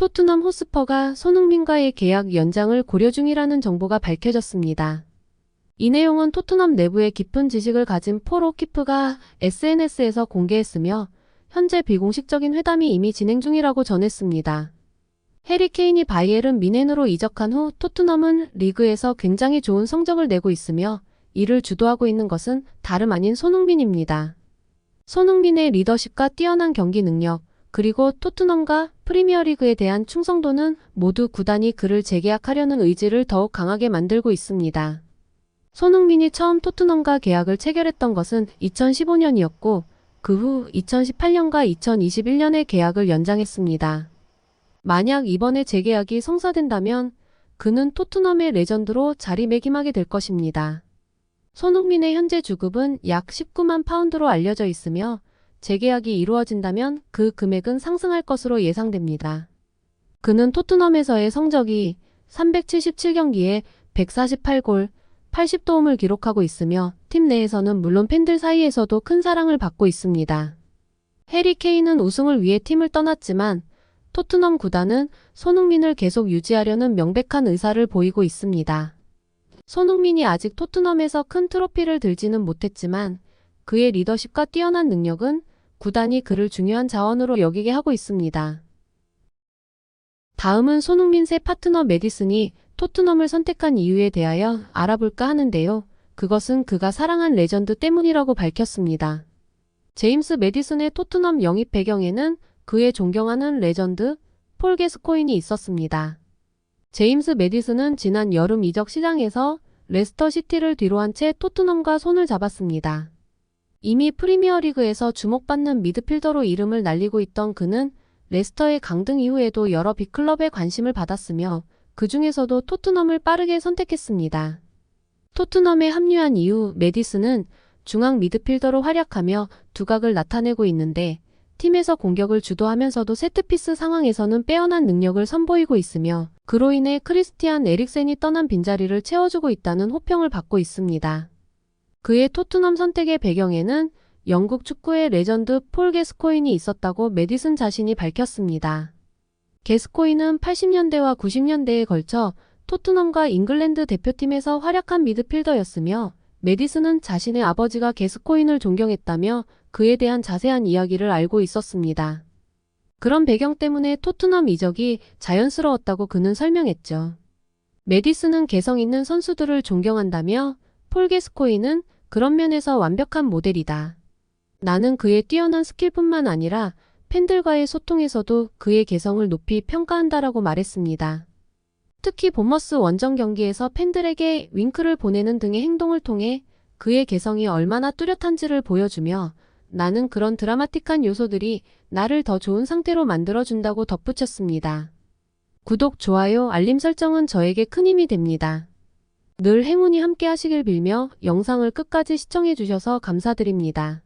토트넘 호스퍼가 손흥민과의 계약 연장을 고려 중이라는 정보가 밝혀졌습니다. 이 내용은 토트넘 내부에 깊은 지식을 가진 폴 오키프가 SNS에서 공개했으며 현재 비공식적인 회담이 이미 진행 중이라고 전했습니다. 해리 케인이 바이에른 미넨으로 이적한 후 토트넘은 리그에서 굉장히 좋은 성적을 내고 있으며 이를 주도하고 있는 것은 다름 아닌 손흥민입니다. 손흥민의 리더십과 뛰어난 경기 능력, 그리고 토트넘과 프리미어리그에 대한 충성도는 모두 구단이 그를 재계약하려는 의지를 더욱 강하게 만들고 있습니다. 손흥민이 처음 토트넘과 계약을 체결했던 것은 2015년이었고 그 후 2018년과 2021년에 계약을 연장했습니다. 만약 이번에 재계약이 성사된다면 그는 토트넘의 레전드로 자리매김하게 될 것입니다. 손흥민의 현재 주급은 약 19만 파운드로 알려져 있으며 재계약이 이루어진다면 그 금액은 상승할 것으로 예상됩니다. 그는 토트넘에서의 성적이 377경기에 148골, 80도움을 기록하고 있으며 팀 내에서는 물론 팬들 사이에서도 큰 사랑을 받고 있습니다. 해리 케인은 우승을 위해 팀을 떠났지만 토트넘 구단은 손흥민을 계속 유지하려는 명백한 의사를 보이고 있습니다. 손흥민이 아직 토트넘에서 큰 트로피를 들지는 못했지만 그의 리더십과 뛰어난 능력은 구단이 그를 중요한 자원으로 여기게 하고 있습니다. 다음은 손흥민 새 파트너 메디슨이 토트넘을 선택한 이유에 대하여 알아볼까 하는데요. 그것은 그가 사랑한 레전드 때문이라고 밝혔습니다. 제임스 메디슨의 토트넘 영입 배경에는 그의 존경하는 레전드 폴 게스코인이 있었습니다. 제임스 메디슨은 지난 여름 이적 시장에서 레스터 시티를 뒤로한 채 토트넘과 손을 잡았습니다. 이미 프리미어리그에서 주목받는 미드필더로 이름을 날리고 있던 그는 레스터의 강등 이후에도 여러 빅클럽의 관심을 받았으며 그 중에서도 토트넘을 빠르게 선택했습니다. 토트넘에 합류한 이후 메디슨은 중앙 미드필더로 활약하며 두각을 나타내고 있는데 팀에서 공격을 주도하면서도 세트피스 상황에서는 빼어난 능력을 선보이고 있으며 그로 인해 크리스티안 에릭센이 떠난 빈자리를 채워주고 있다는 호평을 받고 있습니다. 그의 토트넘 선택의 배경에는 영국 축구의 레전드 폴 게스코인이 있었다고 메디슨 자신이 밝혔습니다. 게스코인은 80년대와 90년대에 걸쳐 토트넘과 잉글랜드 대표팀에서 활약한 미드필더였으며 메디슨은 자신의 아버지가 게스코인을 존경했다며 그에 대한 자세한 이야기를 알고 있었습니다. 그런 배경 때문에 토트넘 이적이 자연스러웠다고 그는 설명했죠. 메디슨은 개성 있는 선수들을 존경한다며 폴 게스코인은 그런 면에서 완벽한 모델이다. 나는 그의 뛰어난 스킬뿐만 아니라 팬들과의 소통에서도 그의 개성을 높이 평가한다라고 말했습니다. 특히 본머스 원정 경기에서 팬들에게 윙크를 보내는 등의 행동을 통해 그의 개성이 얼마나 뚜렷한지를 보여주며 나는 그런 드라마틱한 요소들이 나를 더 좋은 상태로 만들어준다고 덧붙였습니다. 구독, 좋아요, 알림 설정은 저에게 큰 힘이 됩니다. 늘 행운이 함께 하시길 빌며 영상을 끝까지 시청해주셔서 감사드립니다.